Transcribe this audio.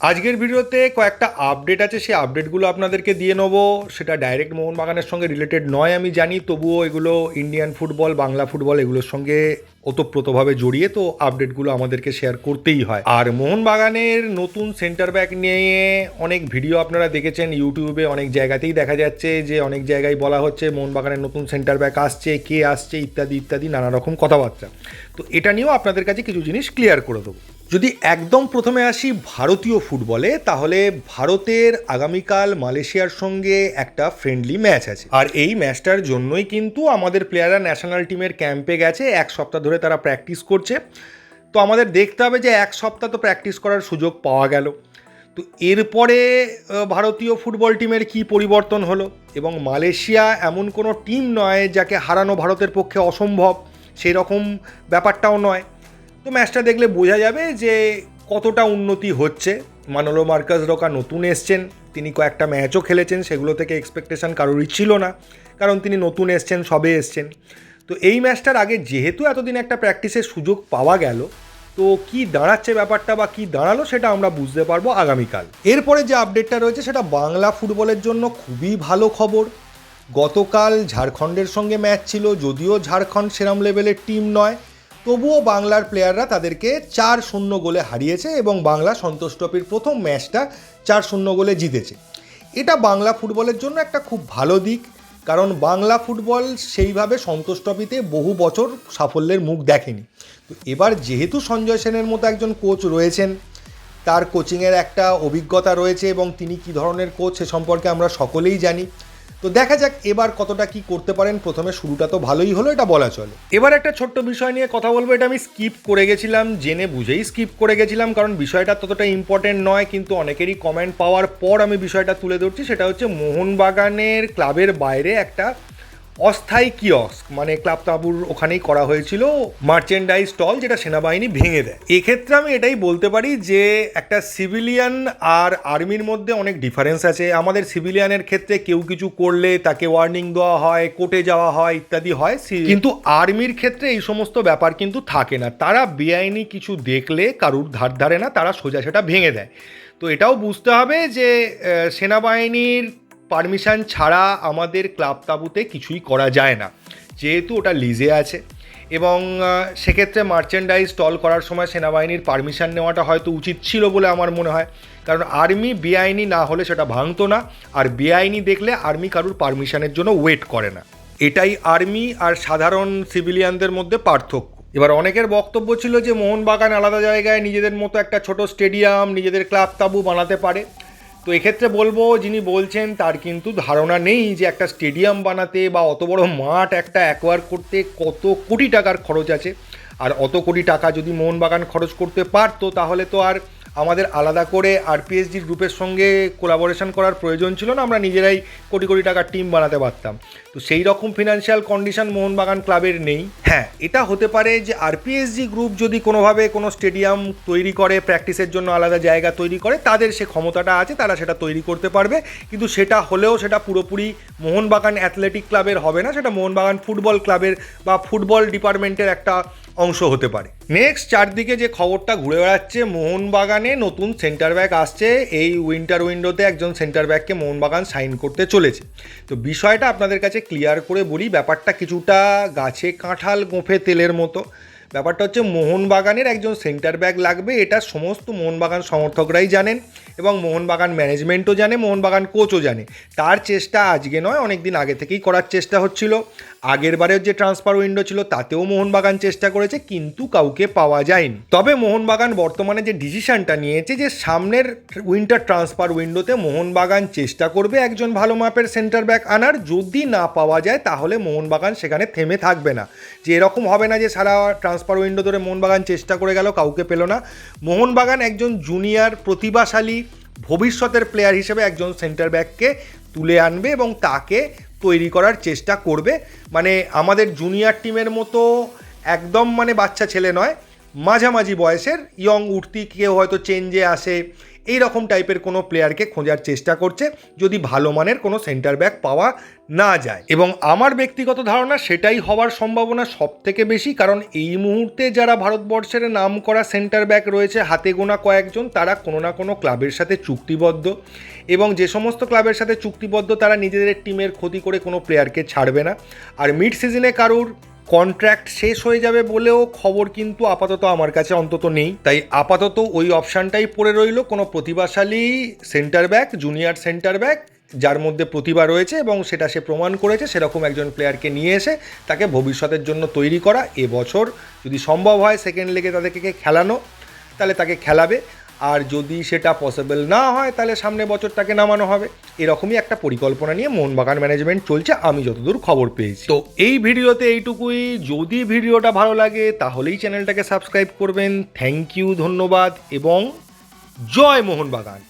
আজকের ভিডিওতে কয়েকটা আপডেট আছে, সেই আপডেটগুলো আপনাদেরকে দিয়ে নেব। সেটা ডাইরেক্ট মোহনবাগানের সঙ্গে রিলেটেড নয়, আমি জানি, তবুও এগুলো ইন্ডিয়ান ফুটবল বাংলা ফুটবল এগুলোর সঙ্গে ওতপ্রোতভাবে জড়িয়ে তো আপডেটগুলো আমাদেরকে শেয়ার করতেই হয়। আর মোহনবাগানের নতুন সেন্টার ব্যাক নিয়ে অনেক ভিডিও আপনারা দেখেছেন ইউটিউবে অনেক জায়গাতেই দেখা যাচ্ছে যে অনেক জায়গায় বলা হচ্ছে মোহনবাগানের নতুন সেন্টার ব্যাক আসছে, কে আসছে ইত্যাদি ইত্যাদি, নানা রকম কথাবার্তা। তো এটা নিয়েও আপনাদের কাছে কিছু জিনিস ক্লিয়ার করে দেবো। যদি একদম প্রথমে আসি ভারতীয় ফুটবলে, তাহলে ভারতের আগামীকাল মালয়েশিয়ার সঙ্গে একটা ফ্রেন্ডলি ম্যাচ আছে। আর এই ম্যাচটার জন্যই কিন্তু আমাদের প্লেয়াররা ন্যাশনাল টিমের ক্যাম্পে গেছে, এক সপ্তাহ ধরে তারা প্র্যাকটিস করছে। তো আমাদের দেখতে হবে যে এক সপ্তাহ তো প্র্যাকটিস করার সুযোগ পাওয়া গেল। তো এরপরে ভারতীয় ফুটবল টিমের কি পরিবর্তন হলো? এবং মালয়েশিয়া এমন কোনো টিম নয় যাকে হারানো ভারতের পক্ষে অসম্ভব, সেই রকম ব্যাপারটাও নয়। তো ম্যাচটা দেখলে বোঝা যাবে যে কতটা উন্নতি হচ্ছে। মানলো মার্কাস রোকা নতুন এসছেন, তিনি কয়েকটা ম্যাচও খেলেছেন, সেগুলো থেকে এক্সপেকটেশন কারোরই ছিল না, কারণ তিনি নতুন এসছেন, সবে এসছেন। তো এই ম্যাচটার আগে যেহেতু এতদিন একটা প্র্যাকটিসের সুযোগ পাওয়া গেল, তো কি দাঁড়াচ্ছে ব্যাপারটা বা কি দাঁড়াল সেটা আমরা বুঝতে পারব আগামীকাল। এরপরে যে আপডেটটা রয়েছে সেটা বাংলা ফুটবলের জন্য খুবই ভালো খবর। গতকাল ঝাড়খণ্ডের সঙ্গে ম্যাচ ছিল, যদিও ঝাড়খণ্ড সেরাম লেভেলের টিম নয়। তবুও বাংলার প্লেয়াররা তাদেরকে চার শূন্য গোলে হারিয়েছে এবং বাংলা সন্তোষ ট্রফির প্রথম ম্যাচটা চার শূন্য গোলে জিতেছে। এটা বাংলা ফুটবলের জন্য একটা খুব ভালো দিক, কারণ বাংলা ফুটবল সেইভাবে সন্তোষ ট্রফিতে বহু বছর সাফল্যের মুখ দেখেনি। তো এবার যেহেতু সঞ্জয় সেনের মতো একজন কোচ রয়েছেন, তার কোচিংয়ের একটা অভিজ্ঞতা রয়েছে এবং তিনি কী ধরনের কোচ সে সম্পর্কে আমরা সকলেই জানি। তো দেখা যাক এবার কতটা কি করতে পারেন। প্রথমে শুরুটা তো ভালোই হলো, এটা বলা চলে। এবার একটা ছোট্ট বিষয় নিয়ে কথা বলব, এটা আমি স্কিপ করে গেছিলাম, জেনে বুঝেই স্কিপ করে গেছিলাম, কারণ বিষয়টা ততটা ইম্পর্টেন্ট নয়, কিন্তু অনেকেরই কমেন্ট পাওয়ার পর আমি বিষয়টা তুলে ধরছি, সেটা হচ্ছে মোহনবাগানের ক্লাবের বাইরে একটা অস্থায়ী কিয়স্ক মানে ক্লাব তাবুর ওখানেই করা হয়েছিল মার্চেন্ডাইজ স্টল যেটা সেনাবাহিনী ভেঙে দেয়। এক্ষেত্রে আমি এটাই বলতে পারি যে একটা সিভিলিয়ান আর আর্মির মধ্যে অনেক ডিফারেন্স আছে। আমাদের সিভিলিয়ানের ক্ষেত্রে কেউ কিছু করলে তাকে ওয়ার্নিং দেওয়া হয় কোর্টে যাওয়া হয়, ইত্যাদি হয়। কিন্তু আর্মির ক্ষেত্রে এই সমস্ত ব্যাপার কিন্তু থাকে না। তারা বেআইনি কিছু দেখলে কারুর ধার ধারে না, তারা সোজা সেটা ভেঙে দেয়। তো এটাও বুঝতে হবে যে সেনাবাহিনীর পারমিশন ছাড়া আমাদের ক্লাব তাবুতে কিছুই করা যায় না। যেহেতু ওটা লিজে আছে এবং সেক্ষেত্রে মার্চেন্ডাইজ স্টল করার সময় সেনাবাহিনীর পারমিশন নেওয়াটা হয়তো উচিত ছিল বলে আমার মনে হয়। কারণ আর্মি বেআইনি না হলে সেটা ভাঙতো না আর বেআইনি দেখলে আর্মি কারুর পারমিশনের জন্য ওয়েট করে না। এটাই আর্মি আর সাধারণ সিভিলিয়ানদের মধ্যে পার্থক্য। এবার অনেকের বক্তব্য ছিল যে মোহনবাগান আলাদা জায়গায় নিজেদের মতো একটা ছোট স্টেডিয়াম নিজেদের ক্লাব তাবু বানাতে পারে। তো এক্ষেত্রে বলব, যিনি বলছেন তার কিন্তু ধারণা নেই যে একটা স্টেডিয়াম বানাতে বা অত বড় মাঠ একটা অ্যাকোয়ার করতে কত কোটি টাকার খরচ আছে। আর অত কোটি টাকা যদি মোহনবাগান খরচ করতে পারতো, তাহলে তো আর আমাদের আলাদা করে আরপিএসজি গ্রুপের সঙ্গে কোলাবোরেশন করার প্রয়োজন ছিল না, আমরা নিজেরাই কোটি কোটি টাকার টিম বানাতে পারতাম। তো সেই রকম ফিনান্সিয়াল কন্ডিশন মোহনবাগান ক্লাবের নেই। হ্যাঁ এটা হতে পারে যে আরপিএসজি গ্রুপ যদি কোনোভাবে কোনো স্টেডিয়াম তৈরি করে প্র্যাকটিসের জন্য আলাদা জায়গা তৈরি করে, তাদের সে ক্ষমতাটা আছে, তারা সেটা তৈরি করতে পারবে। কিন্তু সেটা হলেও সেটা পুরোপুরি মোহনবাগান অ্যাথলেটিক ক্লাবের হবে না, সেটা মোহনবাগান ফুটবল ক্লাবের বা ফুটবল ডিপার্টমেন্টের একটা অংশ হতে পারে। নেক্সট চারদিকে যে খবরটা ঘুরে বেড়াচ্ছে, মোহনবাগানে নতুন সেন্টার ব্যাক আসছে। এই উইন্টার উইন্ডোতে একজন সেন্টার ব্যাককে মোহনবাগান সাইন করতে চলেছে। তো বিষয়টা আপনাদের কাছে ক্লিয়ার করে বলি, ব্যাপারটা কিছুটা গাছে কাঁঠাল গোঁফে তেলের মতো। ব্যাপারটা হচ্ছে মোহনবাগানের একজন সেন্টার ব্যাক লাগবে, এটা সমস্ত মোহনবাগান সমর্থকরাই জানেন এবং মোহনবাগান ম্যানেজমেন্টও জানে, মোহনবাগান কোচও জানে। তার চেষ্টা আজকে নয় অনেক দিন আগে থেকেই করার চেষ্টা হচ্ছিল। আগের বারের যে ট্রান্সফার উইন্ডো ছিল, তাতেও মোহনবাগান চেষ্টা করেছে, কিন্তু কাউকে পাওয়া যায়নি। তবে মোহনবাগান বর্তমানে যে ডিসিশনটা নিয়েছে, যে সামনের উইন্টার ট্রান্সফার উইন্ডোতে মোহনবাগান চেষ্টা করবে একজন ভালো মাপের সেন্টার ব্যাক আনার। যদি না পাওয়া যায়, তাহলে মোহনবাগান সেখানে থেমে থাকবে না। যে এরকম হবে না যে সারা ট্রান্সফার উইন্ডো ধরে মোহনবাগান চেষ্টা করে গেল, কাউকে পেল না। মোহনবাগান একজন জুনিয়র প্রতিভাশালী, ভবিষ্যতের প্লেয়ার হিসেবে একজন সেন্টার ব্যাককে তুলে আনবে এবং তাকে তৈরি করার চেষ্টা করবে। মানে আমাদের জুনিয়র টিমের মতো একদম মানে বাচ্চা ছেলে নয়, মাঝামাঝি বয়সের ইয়ং উঠতি, কেউ হয়তো চেঞ্জে আসে এই রকম টাইপের কোনো প্লেয়ারকে খোঁজার চেষ্টা করছে যদি ভালো মানের কোনো সেন্টার ব্যাক পাওয়া না যায়। এবং আমার ব্যক্তিগত ধারণা সেটাই হওয়ার সম্ভাবনা সব থেকে বেশি, কারণ এই মুহূর্তে যারা ভারতবর্ষের নাম করা সেন্টার ব্যাক রয়েছে, হাতে গোনা কয়েকজন, তারা কোনো না কোনো ক্লাবের সাথে চুক্তিবদ্ধ। এবং যে সমস্ত ক্লাবের সাথে চুক্তিবদ্ধ, তারা নিজেদের টিমের ক্ষতি করে কোনো প্লেয়ারকে ছাড়বে না। আর মিড সিজনে কারুর কন্ট্রাক্ট শেষ হয়ে যাবে বলেও খবর কিন্তু আপাতত আমার কাছে অন্তত নেই। তাই আপাতত ওই অপশানটাই পড়ে রইল। কোনো প্রতিভাশালী centre back junior centre back যার মধ্যে প্রতিভা রয়েছে এবং সেটা সে প্রমাণ করেছে, সেরকম একজন প্লেয়ারকে নিয়ে এসে তাকে ভবিষ্যতের জন্য তৈরি করা। এবছর যদি সম্ভব হয় সেকেন্ড লেগে তাদেরকে খেলানো, তাহলে তাকে খেলাবে। আর যদি সেটা পসিবল না হয়, তাহলে সামনে বছর তাকে নামানো হবে। এরকমই একটা পরিকল্পনা নিয়ে মোহনবাগান ম্যানেজমেন্ট চলছে, আমি যতদূর খবর পেয়েছি। তো এই ভিডিওতে এইটুকুই। যদি ভিডিওটা ভালো লাগে, তাহলেই চ্যানেলটাকে সাবস্ক্রাইব করবেন। থ্যাংক ইউ ধন্যবাদ, এবং জয় মোহনবাগান।